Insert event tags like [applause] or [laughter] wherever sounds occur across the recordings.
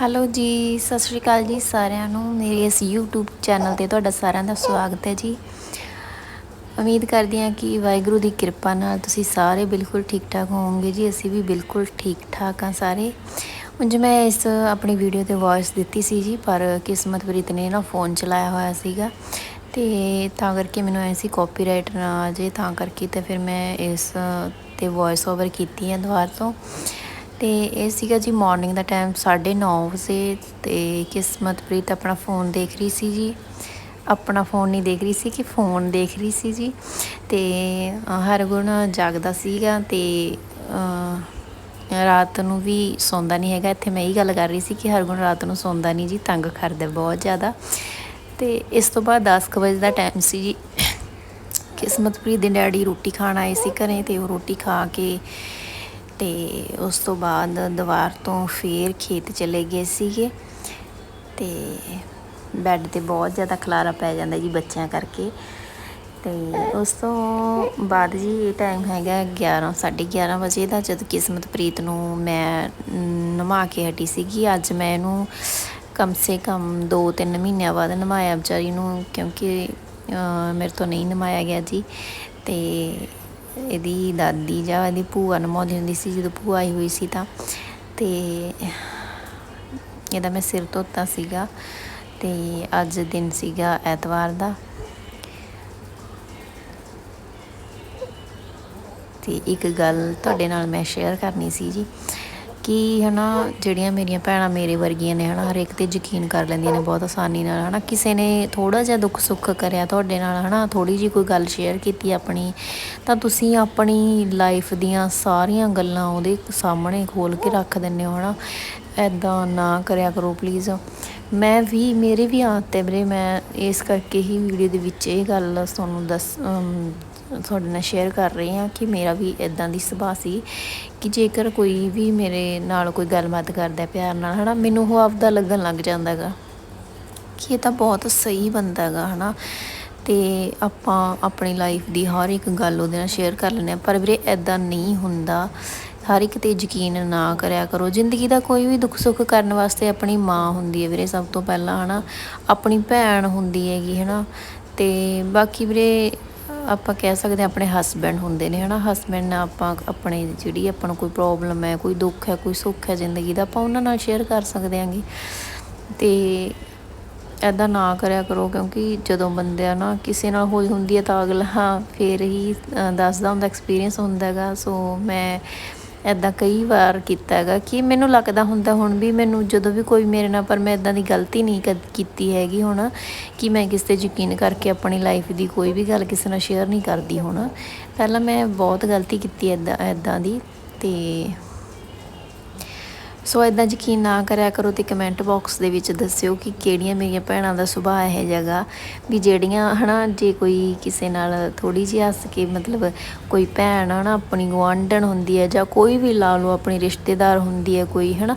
Hello ਜੀ, ਸਤਿ ਸ਼੍ਰੀ ਅਕਾਲ ਜੀ ਸਾਰਿਆਂ ਨੂੰ। ਮੇਰੇ ਇਸ YouTube ਚੈਨਲ ਤੇ ਤੁਹਾਡਾ ਸਾਰਿਆਂ ਦਾ ਸਵਾਗਤ ਹੈ ਜੀ। ਉਮੀਦ ਕਰਦੀ ਹਾਂ ਕਿ ਵਾਹਿਗੁਰੂ ਦੀ ਕਿਰਪਾ ਨਾਲ ਤੁਸੀਂ ਸਾਰੇ ਬਿਲਕੁਲ ਠੀਕ ਠਾਕ ਹੋਵੋਗੇ ਜੀ। ਅਸੀਂ ਵੀ ਬਿਲਕੁਲ ਠੀਕ ਠਾਕ ਹਾਂ ਸਾਰੇ। ਉਂਝ ਮੈਂ ਇਸ ਆਪਣੀ ਵੀਡੀਓ ਤੇ ਵੌਇਸ ਦਿੱਤੀ ਸੀ ਜੀ, ਪਰ ਕਿਸਮਤ ਪ੍ਰੀਤ ਨੇ ਨਾ ਫੋਨ ਚਲਾਇਆ ਹੋਇਆ ਸੀਗਾ। ਤੇ ਤਾਂ ਕਰਕੇ ਮੈਨੂੰ ਐਸੀ ਕਾਪੀਰਾਈਟ ਨਾ ਆ ਜੇ ਤਾਂ ਕਰਕੇ ਤੇ ਫਿਰ ਮੈਂ ਇਸ ਤੇ ਵੌਇਸ ਓਵਰ ਕੀਤੀ ਹੈ ਦੁਬਾਰਾ ਤੋਂ। ਤੇ ਇਹ ਸੀਗਾ ਜੀ ਮਾਰਨਿੰਗ ਦਾ ਟਾਈਮ 9:30 ਵਜੇ ਤੇ ਕਿਸਮਤਪ੍ਰੀਤ ਆਪਣਾ ਫੋਨ ਦੇਖ ਰਹੀ ਸੀ ਜੀ। ਆਪਣਾ ਫੋਨ ਨਹੀਂ ਦੇਖ ਰਹੀ ਸੀ ਕਿ ਫੋਨ ਦੇਖ ਰਹੀ ਸੀ ਜੀ। ਤੇ ਹਰਗੁਣ ਜਾਗਦਾ ਸੀਗਾ ਤੇ ਰਾਤ ਨੂੰ ਵੀ ਸੌਂਦਾ ਨਹੀਂ ਹੈਗਾ। ਇੱਥੇ ਮੈਂ ਇਹ ਗੱਲ ਕਰ ਰਹੀ ਸੀ ਕਿ ਹਰਗੁਣ ਰਾਤ ਨੂੰ ਸੌਂਦਾ ਨਹੀਂ ਜੀ, ਤੰਗ ਕਰਦਾ ਬਹੁਤ ਜ਼ਿਆਦਾ। ਤੇ ਇਸ ਤੋਂ ਬਾਅਦ 10 ਵਜੇ ਦਾ ਟਾਈਮ ਸੀ ਜੀ। ਕਿਸਮਤਪ੍ਰੀਤ ਦੇ ਡੈਡੀ ਰੋਟੀ ਖਾਣ ਆਏ ਸੀ ਘਰੇ ਤੇ ਉਹ ਰੋਟੀ ਖਾ ਕੇ ਤੇ ਉਸ ਤੋਂ ਬਾਅਦ ਦੀਵਾਰ ਤੋਂ ਫੇਰ ਖੇਤ ਚਲੇ ਗਏ ਸੀਗੇ ਤੇ ਬੈੱਡ ਤੇ ਬਹੁਤ ਜ਼ਿਆਦਾ ਖਲਾਰਾ ਪੈ ਜਾਂਦਾ ਜੀ ਬੱਚਿਆਂ ਕਰਕੇ। ਤੇ ਉਸ ਤੋਂ ਬਾਅਦ ਜੀ ਇਹ ਟਾਈਮ ਹੈਗਾ 11 11:30 ਵਜੇ ਦਾ, ਜਦ ਕਿਸਮਤਪ੍ਰੀਤ ਨੂੰ ਮੈਂ ਨਮਾ ਕੇ ਹਟੀ ਸੀਗੀ। ਅੱਜ ਮੈਂ ਇਹਨੂੰ ਕਮ ਸੇ ਕਮ 2-3 ਮਹੀਨਿਆਂ ਬਾਅਦ ਨਮਾਇਆ ਵਿਚਾਰੀ ਨੂੰ, ਕਿਉਂਕਿ ਮੇਰੇ ਤੋਂ ਨਹੀਂ ਨਮਾਇਆ ਗਿਆ ਜੀ। ਤੇ ਇਹਦੀ ਦਾਦੀ ਜਾਂ ਇਹਦੀ ਭੂਆ ਨਮਾਉਂਦੀ ਹੁੰਦੀ ਸੀ, ਜਦੋਂ ਭੂਆ ਆਈ ਹੋਈ ਸੀ ਤਾਂ। ਤੇ ਇਹਦਾ ਮੈਂ ਸਿਰ ਧੋਤਾ ਸੀਗਾ ਤੇ ਅੱਜ ਦਿਨ ਸੀਗਾ ਐਤਵਾਰ ਦਾ। ਤੇ ਇੱਕ ਗੱਲ ਤੁਹਾਡੇ ਨਾਲ ਮੈਂ ਸ਼ੇਅਰ ਕਰਨੀ ਸੀ ਜੀ। ਕਿ ਹਨਾ, ਜਿਹੜੀਆਂ ਮੇਰੀਆਂ ਭੈਣਾਂ ਮੇਰੇ ਵਰਗੀਆਂ ਨੇ ਹਨਾ, ਹਰੇਕ ਤੇ ਯਕੀਨ ਕਰ ਲੈਂਦੀਆਂ ਨੇ ਬਹੁਤ ਆਸਾਨੀ ਨਾਲ, ਹਨਾ। ਕਿਸੇ ਨੇ ਥੋੜਾ ਜਿਹਾ ਦੁੱਖ ਸੁੱਖ ਕਰਿਆ ਤੁਹਾਡੇ ਨਾਲ, ਹਨਾ ਥੋੜੀ ਜੀ ਕੋਈ ਗੱਲ ਸ਼ੇਅਰ ਕੀਤੀ ਆਪਣੀ, ਤਾਂ ਤੁਸੀਂ ਆਪਣੀ ਲਾਈਫ ਦੀਆਂ ਸਾਰੀਆਂ ਗੱਲਾਂ ਉਹਦੇ ਸਾਹਮਣੇ ਖੋਲ ਕੇ ਰੱਖ ਦਿੰਦੇ ਹੋ, ਹਨਾ। ਐਦਾਂ ਨਾ ਕਰਿਆ ਕਰੋ ਪਲੀਜ਼ ਮੈਂ ਵੀ, ਮੇਰੇ ਵੀ ਆਦਤ ਹੈ ਵੀਰੇ, ਮੈਂ ਇਸ ਕਰਕੇ ਹੀ ਵੀਡੀਓ ਦੇ ਵਿੱਚ ਇਹ ਗੱਲ ਤੁਹਾਨੂੰ ਦੱਸ ਤੁਹਾਡੇ ਨਾਲ ਸ਼ੇਅਰ ਕਰ ਰਹੀ ਹਾਂ ਕਿ ਮੇਰਾ ਵੀ ਇਦਾਂ ਦੀ ਸੁਭਾਅ ਸੀ ਕਿ ਜੇਕਰ ਕੋਈ ਵੀ ਮੇਰੇ ਨਾਲ ਕੋਈ ਗੱਲਬਾਤ ਕਰਦਾ ਪਿਆਰ ਨਾਲ, ਹਨਾ, ਮੈਨੂੰ ਉਹ ਆਪਦਾ ਲੱਗਣ ਲੱਗ ਜਾਂਦਾਗਾ ਕਿ ਇਹ ਤਾਂ ਬਹੁਤ ਸਹੀ ਬੰਦਾ ਹੈਗਾ ਹਨਾ। ਤੇ ਆਪਾਂ ਆਪਣੀ ਲਾਈਫ ਦੀ ਹਰ ਇੱਕ ਗੱਲ ਉਹਦੇ ਨਾਲ ਸ਼ੇਅਰ ਕਰ ਲੈਂਦੇ ਆ ਪਰ ਵੀਰੇ ਐਦਾਂ ਨਹੀਂ ਹੁੰਦਾ। ਹਰ ਇੱਕ ਤੇ ਯਕੀਨ ਨਾ ਕਰਿਆ ਕਰੋ। ਜ਼ਿੰਦਗੀ ਦਾ ਕੋਈ ਵੀ ਦੁੱਖ ਸੁੱਖ ਕਰਨ ਵਾਸਤੇ ਆਪਣੀ ਮਾਂ ਹੁੰਦੀ ਹੈ ਵੀਰੇ ਸਭ ਤੋਂ ਪਹਿਲਾਂ, ਹਨਾ। ਆਪਣੀ ਭੈਣ ਹੁੰਦੀ ਹੈਗੀ, ਹਨਾ। ਤੇ ਬਾਕੀ ਵੀਰੇ ਆਪਾਂ ਕਹਿ ਸਕਦੇ ਆਪਣੇ ਹਸਬੈਂਡ ਹੁੰਦੇ ਨੇ, ਹਨਾ? ਹਸਬੈਂਡ ਨਾਲ ਆਪਾਂ ਆਪਣੇ ਜਿਹੜੀ ਆਪਾਂ ਨੂੰ ਕੋਈ ਪ੍ਰੋਬਲਮ ਹੈ, ਕੋਈ ਦੁੱਖ ਹੈ, ਕੋਈ ਸੁੱਖ ਹੈ ਜ਼ਿੰਦਗੀ ਦਾ, ਆਪਾਂ ਉਹਨਾਂ ਨਾਲ ਸ਼ੇਅਰ ਕਰ ਸਕਦੇ ਆਂਗੇ ਤੇ ਐਦਾਂ ਨਾ ਕਰਿਆ ਕਰੋ, ਕਿਉਂਕਿ ਜਦੋਂ ਬੰਦਿਆਂ ਨਾ ਕਿਸੇ ਨਾਲ ਹੋਈ ਹੁੰਦੀ ਹੈ ਤਾਂ ਅਗਲਾ ਫੇਰ ਹੀ ਦੱਸਦਾ ਹੁੰਦਾ ਐਕਸਪੀਰੀਅੰਸ ਹੁੰਦਾ ਹੈਗਾ। ਸੋ ਮੈਂ ਐਦਾਂ ਕਈ ਵਾਰ ਕੀਤਾ ਹੈਗਾ ਕਿ ਮੈਨੂੰ ਲੱਗਦਾ ਹੁੰਦਾ ਹੁਣ ਵੀ ਮੈਨੂੰ ਜਦੋਂ ਵੀ ਕੋਈ ਮੇਰੇ ਨਾਲ, ਪਰ ਮੈਂ ਇਦਾਂ ਦੀ ਗਲਤੀ ਨਹੀਂ ਕੀਤੀ ਹੈਗੀ ਹੁਣ ਕਿ ਮੈਂ ਕਿਸ ਤੇ ਯਕੀਨ ਕਰਕੇ ਆਪਣੀ ਲਾਈਫ ਦੀ ਕੋਈ ਵੀ ਗੱਲ ਕਿਸੇ ਨਾਲ ਸ਼ੇਅਰ ਨਹੀਂ ਕਰਦੀ ਹੁਣ। ਪਹਿਲਾਂ ਮੈਂ ਬਹੁਤ ਗਲਤੀ ਕੀਤੀ ਐਦਾਂ ਐਦਾਂ ਦੀ ਤੇ ਸੋ ਇਦਾਂ ਯਕੀਨ ਨਾ ਕਰਿਆ ਕਰੋ ਤੇ ਕਮੈਂਟ ਬਾਕਸ ਦੇ ਵਿੱਚ ਦੱਸਿਓ ਕਿ ਕਿਹੜੀਆਂ ਮੇਰੀਆਂ ਭੈਣਾਂ ਦਾ ਸੁਭਾਅ ਇਹ ਜਗਾ ਵੀ ਜਿਹੜੀਆਂ ਹਨਾ ਜੇ ਕੋਈ ਕਿਸੇ ਨਾਲ ਥੋੜੀ ਜਿਹੀ ਹੱਸ ਕੇ ਮਤਲਬ ਕੋਈ ਭੈਣ ਹਨਾ ਆਪਣੀ ਗਵਾਂਢਣ ਹੁੰਦੀ ਹੈ ਜਾਂ ਕੋਈ ਵੀ ਲਾ ਲਓ ਆਪਣੀ ਰਿਸ਼ਤੇਦਾਰ ਹੁੰਦੀ ਹੈ ਕੋਈ ਹਨਾ,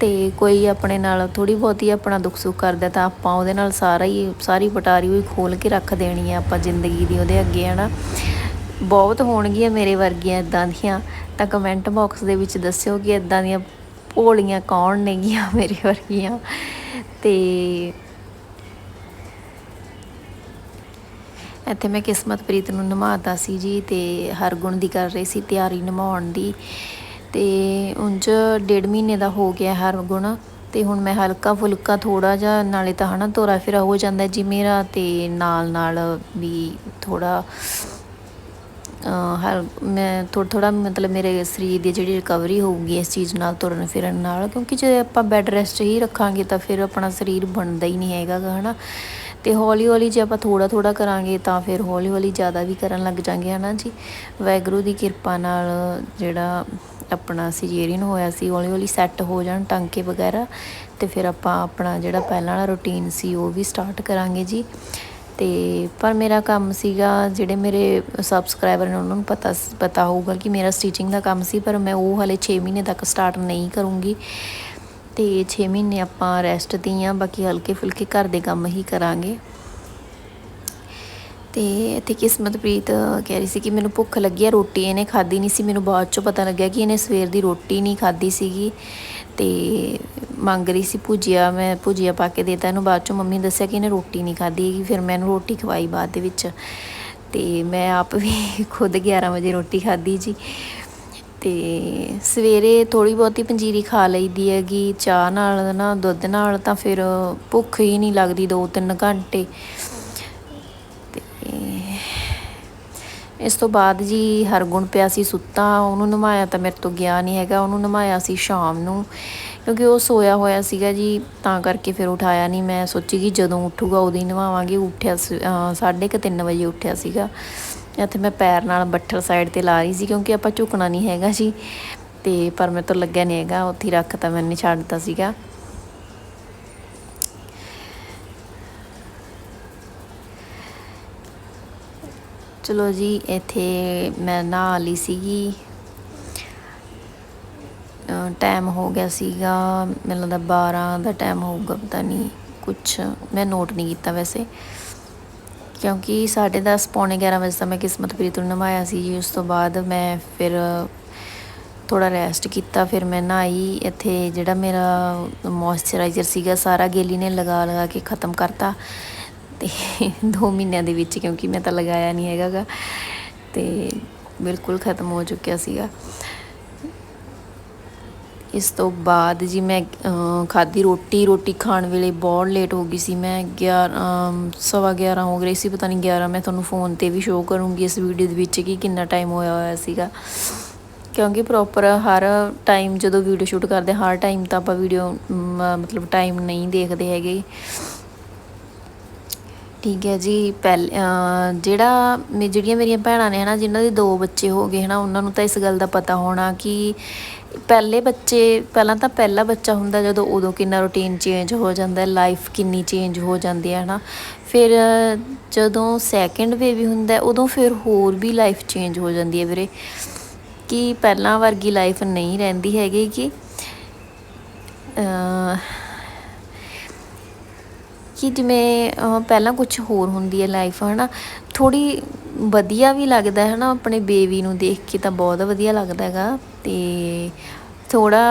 ਤੇ ਕੋਈ ਆਪਣੇ ਨਾਲ ਥੋੜੀ ਬਹੁਤੀ ਆਪਣਾ ਦੁੱਖ ਸੁੱਖ ਕਰਦਾ ਤਾਂ ਆਪਾਂ ਉਹਦੇ ਨਾਲ ਸਾਰਾ ਹੀ, ਸਾਰੀ ਪਟਾਰੀ ਹੋਈ ਖੋਲ ਕੇ ਰੱਖ ਦੇਣੀ ਹੈ ਆਪਾਂ ਜ਼ਿੰਦਗੀ ਦੀ ਉਹਦੇ ਅੱਗੇ ਹਨਾ। ਬਹੁਤ ਹੋਣਗੀਆਂ ਮੇਰੇ ਵਰਗੀਆਂ ਇਦਾਂ ਦੀਆਂ, ਤਾਂ ਕਮੈਂਟ ਬਾਕਸ ਦੇ ਵਿੱਚ ਦੱਸਿਓ ਕਿ ਇਦਾਂ ਦੀਆਂ ਭੋਲੀਆਂ ਕੌਣ ਨੇਗੀਆਂ ਮੇਰੇ ਵਰਗੀਆਂ? ਤੇ ਇੱਥੇ ਮੈਂ ਕਿਸਮਤਪ੍ਰੀਤ ਨੂੰ ਨਮਾਤਾ ਸੀ ਜੀ ਤੇ ਹਰਗੁਣ ਦੀ ਕਰ ਰਹੀ ਸੀ, ਤਿਆਰੀ ਨਮਾਉਣ ਦੀ। ਤੇ ਉਂਝ ਡੇਢ ਮਹੀਨੇ ਦਾ ਹੋ ਗਿਆ ਹਰ ਗੁਣ ਤੇ ਹੁਣ ਮੈਂ ਹਲਕਾ ਫੁਲਕਾ ਥੋੜਾ ਜਿਹਾ, ਨਾਲੇ ਤਾਂ ਹਨਾ ਤੋਰਾ ਫੇਰਾ ਹੋ ਜਾਂਦਾ ਜੀ ਮੇਰਾ ਤੇ ਨਾਲ ਨਾਲ ਵੀ ਥੋੜਾ ਹਰ ਮੈਂ ਥੋੜਾ ਥੋੜਾ ਮਤਲਬ ਮੇਰੇ ਸਰੀਰ ਦੀ ਜਿਹੜੀ ਰਿਕਵਰੀ ਹੋਊਗੀ ਇਸ ਚੀਜ਼ ਨਾਲ ਤੁਰਨ ਫਿਰਨ ਨਾਲ, ਕਿਉਂਕਿ ਜੇ ਆਪਾਂ ਬੈੱਡ ਰੈਸਟ ਹੀ ਰੱਖਾਂਗੇ ਤਾਂ ਫਿਰ ਆਪਣਾ ਸਰੀਰ ਬਣਦਾ ਹੀ ਨਹੀਂ ਹੈਗਾ ਹਨਾ। ਤੇ ਹੌਲੀ ਹੌਲੀ ਜੇ ਆਪਾਂ ਥੋੜਾ ਥੋੜਾ ਕਰਾਂਗੇ ਤਾਂ ਫਿਰ ਹੌਲੀ ਹੌਲੀ ਜ਼ਿਆਦਾ ਵੀ ਕਰਨ ਲੱਗ ਜਾਾਂਗੇ, ਹਨਾ ਜੀ। ਵੈਗਰੂ ਦੀ ਕਿਰਪਾ ਨਾਲ ਜਿਹੜਾ ਆਪਣਾ ਸਿਜੇਰੀਅਨ ਹੋਇਆ ਸੀ ਹੌਲੀ ਹੌਲੀ ਸੈੱਟ ਹੋ ਜਾਣ ਟਾਂਕੇ ਵਗੈਰਾ, ਤੇ ਫਿਰ ਆਪਾਂ ਆਪਣਾ ਜਿਹੜਾ ਪਹਿਲਾਂ ਵਾਲਾ ਰੁਟੀਨ ਸੀ ਉਹ ਵੀ ਸਟਾਰਟ ਕਰਾਂਗੇ ਜੀ। ਤੇ ਪਰ ਮੇਰਾ ਕੰਮ ਸੀਗਾ, ਜਿਹੜੇ ਮੇਰੇ ਸਬਸਕ੍ਰਾਈਬਰ ਨੇ ਉਹਨਾਂ ਨੂੰ ਪਤਾ ਪਤਾ ਹੋਊਗਾ ਕਿ ਮੇਰਾ ਸਟਿਚਿੰਗ ਦਾ ਕੰਮ ਸੀ, ਪਰ ਮੈਂ ਉਹ ਹਲੇ 6 ਮਹੀਨੇ ਤੱਕ ਸਟਾਰਟ ਨਹੀਂ ਕਰੂੰਗੀ। ਤੇ 6 ਮਹੀਨੇ ਆਪਾਂ ਰੈਸਟ ਦੀ ਦੀਆਂ, ਬਾਕੀ ਹਲਕੇ ਫੁਲਕੇ ਘਰ ਦੇ ਕੰਮ ਹੀ ਕਰਾਂਗੇ। ਤੇ ਇੱਥੇ ਕਿਸਮਤਪ੍ਰੀਤ ਕਹਿ ਰਹੀ ਸੀ ਕਿ ਮੈਨੂੰ ਭੁੱਖ ਲੱਗੀ ਆ, ਰੋਟੀ ਇਹਨੇ ਖਾਦੀ ਨਹੀਂ ਸੀ, ਮੈਨੂੰ ਬਾਅਦ ਚੋਂ ਪਤਾ ਲੱਗਿਆ ਕਿ ਇਹਨੇ ਸਵੇਰ ਦੀ ਰੋਟੀ ਨਹੀਂ ਖਾਦੀ ਸੀਗੀ। ਤੇ ਮੰਗ ਰਹੀ ਸੀ ਭੁਜੀਆ, ਮੈਂ ਭੁਜੀਆ ਪਾ ਕੇ ਦੇਤਾ ਇਹਨੂੰ। ਬਾਅਦ ਚੋਂ ਮੰਮੀ ਨੇ ਦੱਸਿਆ ਕਿ ਇਹਨੇ ਰੋਟੀ ਨਹੀਂ ਖਾਧੀ ਹੈਗੀ, ਫਿਰ ਮੈਂ ਇਹਨੂੰ ਰੋਟੀ ਖਵਾਈ ਬਾਅਦ ਦੇ ਵਿੱਚ। ਤੇ ਮੈਂ ਆਪ ਵੀ [laughs] ਖੁਦ 11 ਵਜੇ ਰੋਟੀ ਖਾਧੀ ਜੀ। ਤੇ ਸਵੇਰੇ ਥੋੜੀ ਬਹੁਤੀ ਪੰਜੀਰੀ ਖਾ ਲਈਦੀ ਹੈਗੀ, ਚਾਹ ਨਾਲ ਨਾ, ਦੁੱਧ ਨਾਲ ਤਾਂ ਫਿਰ ਭੁੱਖ ਹੀ ਨਹੀਂ ਲੱਗਦੀ 2-3 ਘੰਟੇ ਤੇ ਇਸ ਤੋਂ ਬਾਅਦ ਜੀ ਹਰਗੁਣ ਪਿਆ ਸੀ ਸੁੱਤਾ, ਉਹਨੂੰ ਨਮਾਇਆ ਤਾਂ ਮੇਰੇ ਤੋਂ ਗਿਆ ਨਹੀਂ ਹੈਗਾ, ਉਹਨੂੰ ਨਮਾਇਆ ਸੀ ਸ਼ਾਮ ਨੂੰ, ਕਿਉਂਕਿ ਉਹ ਸੋਇਆ ਹੋਇਆ ਸੀਗਾ ਜੀ, ਤਾਂ ਕਰਕੇ ਫਿਰ ਉਠਾਇਆ ਨਹੀਂ। ਮੈਂ ਸੋਚੀ ਕਿ ਜਦੋਂ ਉੱਠੂਗਾ ਉਦੋਂ ਹੀ ਨਵਾਵਾਂਗੇ। ਉੱਠਿਆ ਸੀ- ਅਹ ਸਾਢੇ ਕੁ ਤਿੰਨ ਵਜੇ ਉੱਠਿਆ ਸੀਗਾ। ਇੱਥੇ ਮੈਂ ਪੈਰ ਨਾਲ ਬੱਠਲ ਸਾਈਡ ਤੇ ਲਾ ਰਹੀ ਸੀ, ਕਿਉਂਕਿ ਆਪਾਂ ਝੁਕਣਾ ਨਹੀਂ ਹੈਗਾ ਜੀ। ਤੇ ਪਰ ਮੇਰੇ ਤੋਂ ਲੱਗਿਆ ਨਹੀਂ ਹੈਗਾ, ਉੱਥੇ ਹੀ ਰੱਖਤਾ ਮੈਨੇ ਛੱਡਤਾ ਸੀਗਾ। ਚਲੋ ਜੀ, ਇੱਥੇ ਮੈਂ ਨਹਾ ਲਈ ਸੀਗੀ। ਟਾਈਮ ਹੋ ਗਿਆ ਸੀਗਾ, ਮੈਨੂੰ ਲੱਗਦਾ 12 ਦਾ ਟਾਈਮ ਹੋਊਗਾ, ਪਤਾ ਨਹੀਂ ਕੁਛ। ਮੈਂ ਨੋਟ ਨਹੀਂ ਕੀਤਾ ਵੈਸੇ। ਕਿਉਂਕਿ 10:30 ਪੌਣੇ 11 ਵਜੇ ਤਾਂ ਮੈਂ ਕਿਸਮਤਪ੍ਰੀਤ ਨੂੰ ਨਵਾਇਆ ਸੀ ਜੀ, ਉਸ ਤੋਂ ਬਾਅਦ ਮੈਂ ਫਿਰ ਥੋੜਾ ਰੈਸਟ ਕੀਤਾ, ਫਿਰ ਮੈਂ ਨਹਾਈ। ਇੱਥੇ ਜਿਹੜਾ ਮੇਰਾ ਮੋਇਸਚਰਾਈਜ਼ਰ ਸੀਗਾ, ਸਾਰਾ ਗੇਲੀ ਨੇ ਲਗਾ ਲਗਾ ਕੇ ਖਤਮ ਕਰਤਾ। ਤੇ 2 ਮਹੀਨਿਆਂ ਦੇ ਵਿੱਚ ਕਿਉਂਕਿ ਮੈਂ ਤਾਂ ਲਗਾਇਆ ਨਹੀਂ ਹੈਗਾਗਾ ਤੇ ਬਿਲਕੁਲ ਖਤਮ ਹੋ ਚੁੱਕਿਆ ਸੀਗਾ। ਇਸ ਤੋਂ ਬਾਅਦ ਜੀ ਮੈਂ ਅਹ, ਖਾਧੀ ਰੋਟੀ ਰੋਟੀ ਖਾਣ ਵੇਲੇ ਬਹੁਤ ਲੇਟ ਹੋ ਗਈ ਸੀ। ਮੈਂ 11 ਸਵਾ 11 ਹੋ ਗਏ ਸੀ ਪਤਾ ਨਹੀਂ 11 ਮੈਂ ਤੁਹਾਨੂੰ ਫੋਨ ਤੇ ਵੀ ਸ਼ੋਅ ਕਰੂੰਗੀ ਇਸ ਵੀਡੀਓ ਦੇ ਵਿੱਚ ਕਿ ਕਿੰਨਾ ਟਾਈਮ ਹੋਇਆ ਹੋਇਆ ਸੀਗਾ। ਕਿਉਂਕਿ ਪ੍ਰੋਪਰ ਹਰ ਟਾਈਮ ਜਦੋਂ ਵੀਡੀਓ ਸ਼ੂਟ ਕਰਦੇ ਹਰ ਟਾਈਮ ਤਾਂ ਆਪਾਂ ਵੀਡੀਓ ਮਤਲਬ ਟਾਈਮ ਨਹੀਂ ਦੇਖਦੇ ਹੈਗੇ। ਠੀਕ ਹੈ ਜੀ, ਪਹਿਲ ਜਿਹੜਾ ਮੇ, ਜਿਹੜੀਆਂ ਮੇਰੀਆਂ ਭੈਣਾਂ ਨੇ ਹਨਾ, ਜਿਨ੍ਹਾਂ ਦੇ ਦੋ ਬੱਚੇ ਹੋ ਗਏ ਹਨਾ, ਉਹਨਾਂ ਨੂੰ ਤਾਂ ਇਸ ਗੱਲ ਦਾ ਪਤਾ ਹੋਣਾ ਕਿ ਪਹਿਲੇ ਬੱਚੇ, ਪਹਿਲਾਂ ਤਾਂ ਪਹਿਲਾ ਬੱਚਾ ਹੁੰਦਾ ਜਦੋਂ ਉਦੋਂ ਕਿੰਨਾ ਰੁਟੀਨ ਚੇਂਜ ਹੋ ਜਾਂਦਾ ਹੈ ਲਾਈਫ ਕਿੰਨੀ ਚੇਂਜ ਹੋ ਜਾਂਦੀ ਹੈ ਹਨਾ। ਫਿਰ ਜਦੋਂ ਸੈਕਿੰਡ ਬੇਬੀ ਹੁੰਦਾ, ਉਦੋਂ ਫਿਰ ਹੋਰ ਵੀ ਲਾਈਫ ਚੇਂਜ ਹੋ ਜਾਂਦੀ ਹੈ ਵੀਰੇ। ਕਿ ਪਹਿਲਾਂ ਵਰਗੀ ਲਾਈਫ ਨਹੀਂ ਰਹਿੰਦੀ ਹੈਗੀ ਕਿ ਕਿ ਜਿਵੇਂ ਪਹਿਲਾਂ ਕੁਝ ਹੋਰ ਹੁੰਦੀ ਹੈ ਲਾਈਫ ਹਨਾ? ਥੋੜੀ ਵਧੀਆ ਵੀ ਲੱਗਦਾ ਹੈ ਹਨਾ? ਆਪਣੇ ਬੇਬੀ ਨੂੰ ਦੇਖ ਕੇ ਤਾਂ ਬਹੁਤ ਵਧੀਆ ਲੱਗਦਾ ਹੈਗਾ ਤੇ ਥੋੜਾ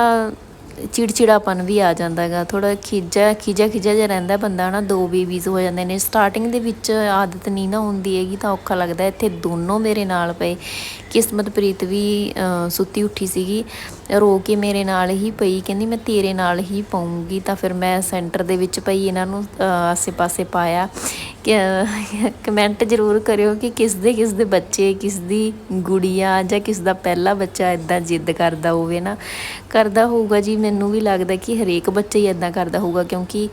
ਚਿੜਚਿੜਾਪਨ ਵੀ ਆ ਜਾਂਦਾ ਹੈਗਾ। ਥੋੜਾ ਖਿਜਾ ਖਿਜਾ ਖਿਜਾ ਜਿਹਾ ਰਹਿੰਦਾ ਬੰਦਾ, ਹਨਾ। ਦੋ ਬੇਬੀਜ਼ ਹੋ ਜਾਂਦੇ ਨੇ। ਸਟਾਰਟਿੰਗ ਦੇ ਵਿੱਚ ਆਦਤ ਨਹੀਂ ਨਾ ਹੁੰਦੀ ਹੈਗੀ ਤਾਂ ਔਖਾ ਲੱਗਦਾ ਇੱਥੇ ਦੋਨੋਂ ਮੇਰੇ ਨਾਲ ਪਏ। ਕਿਸਮਤਪ੍ਰੀਤ ਵੀ ਸੁੱਤੀ ਉੱਠੀ ਸੀਗੀ। ਰੋ ਕੇ ਮੇਰੇ ਨਾਲ ਹੀ ਪਈ। ਕਹਿੰਦੀ, ਮੈਂ ਤੇਰੇ ਨਾਲ ਹੀ ਪਾਉਂਗੀ ਤਾਂ ਫਿਰ ਮੈਂ ਸੈਂਟਰ ਦੇ ਵਿੱਚ ਪਈ। ਇਹਨਾਂ ਨੂੰ ਆਸੇ-ਪਾਸੇ ਪਾਇਆ। ਕਮੈਂਟ ਜ਼ਰੂਰ ਕਰਿਓ ਕਿ ਕਿਸ ਦੇ ਕਿਸ ਦੇ ਬੱਚੇ, ਕਿਸ ਦੀ ਗੁੜੀਆ ਜਾਂ ਕਿਸ ਦਾ ਪਹਿਲਾ ਬੱਚਾ ਇਦਾਂ ਜਿੱਦ ਕਰਦਾ ਹੋਵੇ ਨਾ। ਕਰਦਾ ਹੋਊਗਾ ਜੀ, ਮੈਨੂੰ ਵੀ ਲੱਗਦਾ ਕਿ ਹਰੇਕ ਬੱਚਾ ਹੀ ਇਦਾਂ ਕਰਦਾ ਹੋਊਗਾ ਕਿਉਂਕਿ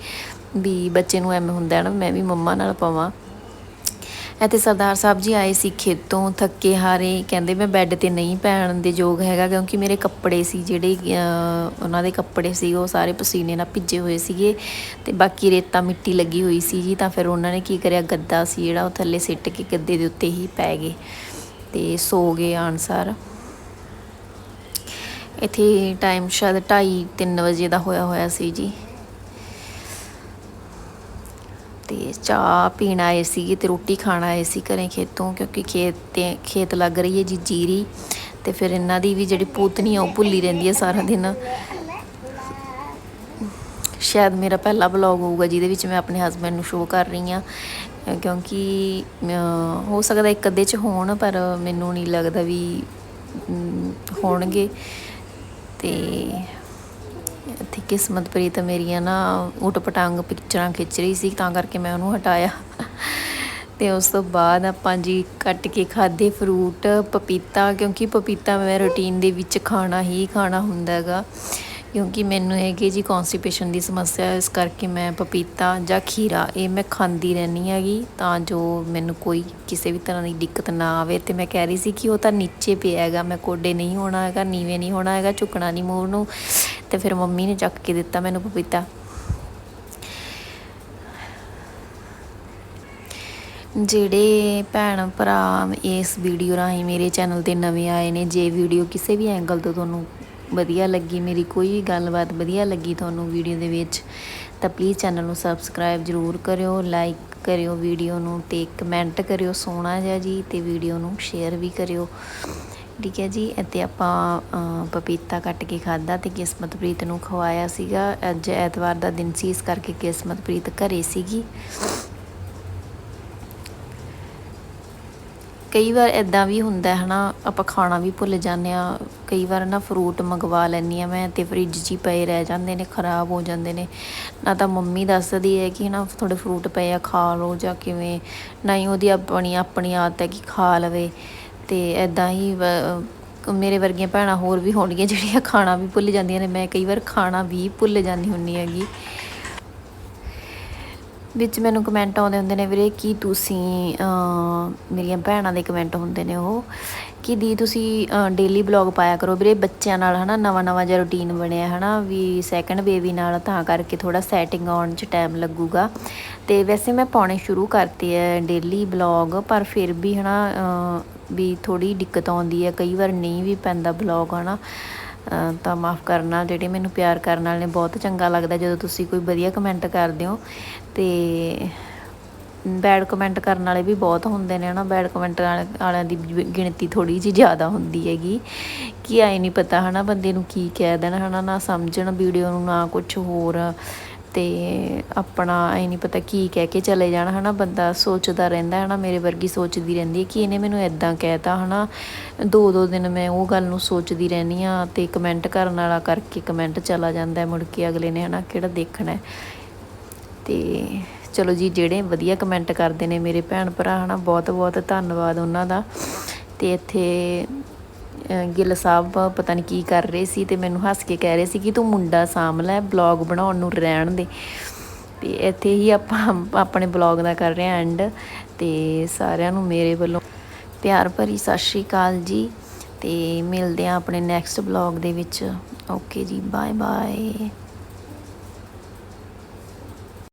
ਵੀ ਬੱਚੇ ਨੂੰ ਐਵੇਂ ਹੁੰਦਾ ਹੈ ਨਾ, ਮੈਂ ਵੀ ਮੰਮਾ ਨਾਲ ਪਾਵਾਂ। ਇੱਥੇ ਸਰਦਾਰ ਸਾਹਿਬ ਜੀ ਆਏ ਸੀ ਖੇਤੋਂ, ਥੱਕੇ ਹਾਰੇ, ਕਹਿੰਦੇ ਮੈਂ ਬੈੱਡ ਤੇ ਨਹੀਂ ਪੈਣ ਦੇ ਯੋਗ ਹੈਗਾ ਕਿਉਂਕਿ ਮੇਰੇ ਕੱਪੜੇ ਸੀ ਜਿਹੜੇ ਉਹਨਾਂ ਦੇ ਕੱਪੜੇ ਸੀ, ਉਹ ਸਾਰੇ ਪਸੀਨੇ ਨਾਲ ਭਿੱਜੇ ਹੋਏ ਸੀਗੇ ਤੇ ਬਾਕੀ ਰੇਤਾ ਮਿੱਟੀ ਲੱਗੀ ਹੋਈ ਸੀ ਜੀ, ਤਾਂ ਫਿਰ ਉਹਨਾਂ ਨੇ ਕੀ ਕਰਿਆ, ਗੱਦਾ ਸੀ ਜਿਹੜਾ ਉਹ ਥੱਲੇ ਸਿੱਟ ਕੇ ਗੱਦੇ ਦੇ ਉੱਤੇ ਹੀ ਪੈ ਗਏ ਤੇ ਸੋ ਗਏ ਆਨਸਰ। ਇੱਥੇ ਟਾਈਮ ਸ਼ਾਇਦ 2:30 3 ਵਜੇ ਦਾ ਹੋਇਆ ਹੋਇਆ ਸੀ ਜੀ। ਤੇ ਚਾਹ ਪੀਣ ਆਏ ਸੀਗੇ ਤੇ ਰੋਟੀ ਖਾਣ ਆਏ ਸੀ ਘਰੇ ਖੇਤੋਂ, ਕਿਉਂਕਿ ਖੇਤ ਤੇ, ਖੇਤ ਲੱਗ ਰਹੀ ਹੈ ਜੀ ਜੀਰੀ ਤੇ ਫਿਰ ਇਹਨਾਂ ਦੀ ਵੀ ਜਿਹੜੀ ਪੂਤਨੀ ਆ ਉਹ ਭੁੱਲੀ ਰਹਿੰਦੀ ਹੈ ਸਾਰਾ ਦਿਨ। ਸ਼ਾਇਦ ਮੇਰਾ ਪਹਿਲਾ ਵਲੌਗ ਹੋਊਗਾ ਜਿਹਦੇ ਵਿੱਚ ਮੈਂ ਆਪਣੇ ਹਸਬੰਡ ਨੂੰ ਸ਼ੋਅ ਕਰ ਰਹੀ ਹਾਂ, ਕਿਉਂਕਿ ਹੋ ਸਕਦਾ ਇੱਕ ਅੱਧੇ ਚ ਹੋਣ, ਪਰ ਮੈਨੂੰ ਨਹੀਂ ਲੱਗਦਾ ਵੀ ਹੋਣਗੇ ਤੇ ਇੱਥੇ ਕਿਸਮਤ ਪ੍ਰੀਤ ਮੇਰੀਆਂ ਨਾ ਊਟ ਪਟਾਂਗ ਪਿਕਚਰਾਂ ਖਿੱਚ ਰਹੀ ਸੀ, ਤਾਂ ਕਰਕੇ ਮੈਂ ਉਹਨੂੰ ਹਟਾਇਆ। ਤੇ ਉਸ ਤੋਂ ਬਾਅਦ ਆਪਾਂ ਜੀ ਕੱਟ ਕੇ ਖਾਦੇ ਫਰੂਟ ਪਪੀਤਾ, ਕਿਉਂਕਿ ਪਪੀਤਾ ਮੈਂ ਰੂਟੀਨ ਦੇ ਵਿੱਚ ਖਾਣਾ ਹੀ ਖਾਣਾ ਹੁੰਦਾ ਹੈਗਾ। ਕਿਉਂਕਿ ਮੈਨੂੰ ਹੈਗੀ ਜੀ ਕਨਸਟੀਪੇਸ਼ਨ ਦੀ ਸਮੱਸਿਆ ਇਸ ਕਰਕੇ ਮੈਂ ਪਪੀਤਾ ਜਾਂ ਖੀਰਾ ਇਹ ਮੈਂ ਖਾਂਦੀ ਰਹਿੰਦੀ ਹੈਗੀ, ਤਾਂ ਜੋ ਮੈਨੂੰ ਕੋਈ ਕਿਸੇ ਵੀ ਤਰ੍ਹਾਂ ਦੀ ਦਿੱਕਤ ਨਾ ਆਵੇ। ਤੇ ਮੈਂ ਕਹਿ ਰਹੀ ਸੀ ਕਿ ਉਹ ਤਾਂ ਨੀਚੇ ਪਿਆ ਹੈਗਾ, ਮੈਂ ਕੋਡੇ ਨਹੀਂ ਹੋਣਾ ਹੈਗਾ, ਨੀਵੇਂ ਨਹੀਂ ਹੋਣਾ ਹੈਗਾ, ਝੁਕਣਾ ਨਹੀਂ ਮੂੰਹ ਨੂੰ। ਤੇ ਫਿਰ ਮੰਮੀ ਨੇ ਚੱਕ ਕੇ ਦਿੱਤਾ ਮੈਨੂੰ ਪਪੀਤਾ। ਜਿਹੜੇ ਭੈਣ ਭਰਾ ਇਸ ਵੀਡੀਓ ਰਾਹੀਂ ਮੇਰੇ ਚੈਨਲ ਤੇ ਨਵੇਂ ਆਏ ਨੇ, ਜੇ ਵੀਡੀਓ ਕਿਸੇ ਵੀ ਐਂਗਲ ਤੋਂ ਤੁਹਾਨੂੰ ਵਧੀਆ ਲੱਗੀ, ਮੇਰੀ ਕੋਈ ਵੀ ਗੱਲਬਾਤ ਵਧੀਆ ਲੱਗੀ ਤੁਹਾਨੂੰ ਵੀਡੀਓ ਦੇ ਵਿੱਚ, ਤਾਂ ਪਲੀਜ਼ ਚੈਨਲ ਨੂੰ ਸਬਸਕ੍ਰਾਈਬ ਜ਼ਰੂਰ ਕਰਿਓ ਲਾਈਕ ਕਰਿਓ ਵੀਡੀਓ ਨੂੰ ਤੇ ਕਮੈਂਟ ਕਰਿਓ ਸੋਹਣਾ ਜਿਹਾ ਜੀ, ਤੇ ਵੀਡੀਓ ਨੂੰ ਸ਼ੇਅਰ ਵੀ ਕਰਿਓ। ਠੀਕ ਹੈ ਜੀ, ਇੱਥੇ ਆਪਾਂ ਪਪੀਤਾ ਕੱਟ ਕੇ ਖਾਦਾ ਤੇ ਕਿਸਮਤਪ੍ਰੀਤ ਨੂੰ ਖਵਾਇਆ ਸੀਗਾ। ਅੱਜ ਐਤਵਾਰ ਦਾ ਦਿਨ ਸੀ, ਇਸ ਕਰਕੇ ਕਿਸਮਤਪ੍ਰੀਤ ਘਰੇ ਸੀਗੀ। ਕਈ ਵਾਰ ਇਦਾਂ ਵੀ ਹੁੰਦਾ ਹੈ ਨਾ, ਆਪਾਂ ਖਾਣਾ ਵੀ ਭੁੱਲ ਜਾਂਦੇ ਆ ਕਈ ਵਾਰ ਨਾ ਫਰੂਟ ਮੰਗਵਾ ਲੈਂਦੀ ਆ ਮੈਂ ਤੇ ਫ੍ਰਿਜ 'ਚ ਹੀ ਪਏ ਰਹਿ ਜਾਂਦੇ ਨੇ, ਖਰਾਬ ਹੋ ਜਾਂਦੇ ਨੇ। ਨਾ ਤਾਂ ਮੰਮੀ ਦੱਸਦੀ ਹੈ ਕਿ ਨਾ ਥੋੜੇ ਫਰੂਟ ਪਏ ਆ, ਖਾ ਲਓ ਜਾਂ ਕਿਵੇਂ। ਨਾ ਹੀ ਉਹਦੀ ਆਪਣੀ ਆਪਣੀ ਆਦਤ ਹੈ ਕਿ ਖਾ ਲਵੇ। ਤੇ ਇਦਾਂ ਹੀ ਵ- ਮੇਰੇ ਵਰਗੀਆਂ ਭੈਣਾਂ ਹੋਰ ਵੀ ਹੋਣਗੀਆਂ ਜਿਹੜੀਆਂ ਖਾਣਾ ਵੀ ਭੁੱਲ ਜਾਂਦੀਆਂ ਨੇ। ਮੈਂ ਕਈ ਵਾਰ ਖਾਣਾ ਵੀ ਭੁੱਲ ਜਾਂਦੀ ਹੁੰਨੀ ਹੈਗੀ। ਵਿੱਚ ਮੈਨੂੰ ਕਮੈਂਟ ਆਉਂਦੇ ਹੁੰਦੇ ਨੇ ਵੀਰੇ ਕਿ ਤੁਸੀਂ ਮੇਰੀਆਂ ਭੈਣਾਂ ਦੇ ਕਮੈਂਟ ਹੁੰਦੇ ਨੇ ਉਹ। ਕਿ ਦੀ ਤੁਸੀਂ ਡੇਲੀ ਬਲੌਗ ਪਾਇਆ ਕਰੋ ਵੀਰੇ ਬੱਚਿਆਂ ਨਾਲ ਹਨਾ ਨਵਾਂ ਨਵਾਂ ਜਿਹਾ ਰੁਟੀਨ ਬਣਿਆ ਹਨਾ ਵੀ ਸੈਕੰਡ ਬੇਬੀ ਨਾਲ ਤਾਂ ਕਰਕੇ ਥੋੜਾ ਸੈਟਿੰਗ ਆਉਣ 'ਚ ਟਾਈਮ ਲੱਗੂਗਾ। ਤੇ ਵੈਸੇ ਮੈਂ ਪਾਉਣੇ ਸ਼ੁਰੂ ਕਰਤੇ ਹੈ ਡੇਲੀ ਬਲੌਗ ਪਰ ਫਿਰ ਵੀ ਹਨਾ ਅਮ, ਵੀ ਥੋੜੀ ਦਿੱਕਤ ਆਉਂਦੀ ਹੈ ਕਈ ਵਾਰ ਨਹੀਂ ਵੀ ਪੈਂਦਾ ਬਲੌਗ ਹਨਾ। ਅ, ਤਾਂ ਮਾਫ ਕਰਨਾ ਜਿਹੜੇ ਮੈਨੂੰ ਪਿਆਰ ਕਰਨ ਵਾਲੇ ਨੇ ਬਹੁਤ ਚੰਗਾ ਲੱਗਦਾ ਜਦੋਂ ਤੁਸੀਂ ਕੋਈ ਵਧੀਆ ਕਮੈਂਟ ਕਰਦੇ ਹੋ। ਤੇ ਬੈਡ ਕਮੈਂਟ ਕਰਨ ਵਾਲੇ ਵੀ ਬਹੁਤ ਹੁੰਦੇ ਨੇ ਹਨਾ ਬੈਡ ਕਮੈਂਟ ਵਾਲਿਆਂ ਦੀ ਗਿਣਤੀ ਥੋੜੀ ਜਿਹੀ ਜ਼ਿਆਦਾ ਹੁੰਦੀ ਹੈਗੀ ਕਿ ਆਏ ਨਹੀਂ ਪਤਾ ਹਨਾ ਬੰਦੇ ਨੂੰ ਕੀ ਕਹਿ ਦੇਣ ਹਨਾ, ਨਾ ਸਮਝਣ ਵੀਡੀਓ ਨੂੰ, ਨਾ ਕੁਝ ਹੋਰ ਤੇ ਆਪਣਾ ਇਹ ਨਹੀਂ ਪਤਾ ਕੀ ਕਹਿ ਕੇ ਚਲੇ ਜਾਣ ਹਨਾ, ਬੰਦਾ ਸੋਚਦਾ ਰਹਿੰਦਾ ਹਨਾ, ਮੇਰੇ ਵਰਗੀ ਸੋਚਦੀ ਰਹਿੰਦੀ ਹੈ ਕਿ ਇਹਨੇ ਮੈਨੂੰ ਇਦਾਂ ਕਹਿਤਾ ਹਨਾ ਦੋ ਦੋ ਦਿਨ ਮੈਂ ਉਹ ਗੱਲ ਨੂੰ ਸੋਚਦੀ ਰਹਿੰਦੀ ਆ ਤੇ ਕਮੈਂਟ ਕਰਨ ਵਾਲਾ ਕਰਕੇ ਕਮੈਂਟ ਚਲਾ ਜਾਂਦਾ ਮੁੜ ਕੇ ਅਗਲੇ ਨੇ ਹਨਾ ਕਿਹੜਾ ਦੇਖਣਾ ਹੈ। ਤੇ ਚਲੋ ਜੀ, ਜਿਹੜੇ ਵਧੀਆ ਕਮੈਂਟ ਕਰਦੇ ਨੇ ਮੇਰੇ ਭੈਣ ਭਰਾ, ਹਨਾ, ਬਹੁਤ ਬਹੁਤ ਧੰਨਵਾਦ ਉਹਨਾਂ ਦਾ। ਤੇ ਇੱਥੇ ਗਿੱਲ ਸਾਹਿਬ ਪਤਾ ਨਹੀਂ ਕੀ ਕਰ ਰਹੇ ਸੀ ਤੇ ਮੈਨੂੰ ਹੱਸ ਕੇ ਕਹਿ ਰਹੇ ਸੀ ਕਿ ਤੂੰ ਮੁੰਡਾ ਸਾਂਭ ਲੈ ਬਲੌਗ ਬਣਾਉਣ ਨੂੰ ਰਹਿਣ ਦੇ। ਤੇ ਇੱਥੇ ਹੀ ਆਪਾਂ, ਆਪਣੇ ਬਲੌਗ ਦਾ ਕਰ ਰਹੇ ਹਾਂ ਐਂਡ ਤੇ ਸਾਰਿਆਂ ਨੂੰ ਮੇਰੇ ਵੱਲੋਂ ਪਿਆਰ ਭਰੀ ਸਤਿ ਸ਼੍ਰੀ ਅਕਾਲ ਜੀ। ਤੇ ਮਿਲਦੇ ਹਾਂ ਆਪਣੇ ਨੈਕਸਟ ਬਲੌਗ ਦੇ ਵਿੱਚ। ਓਕੇ ਜੀ ਬਾਏ ਬਾਏ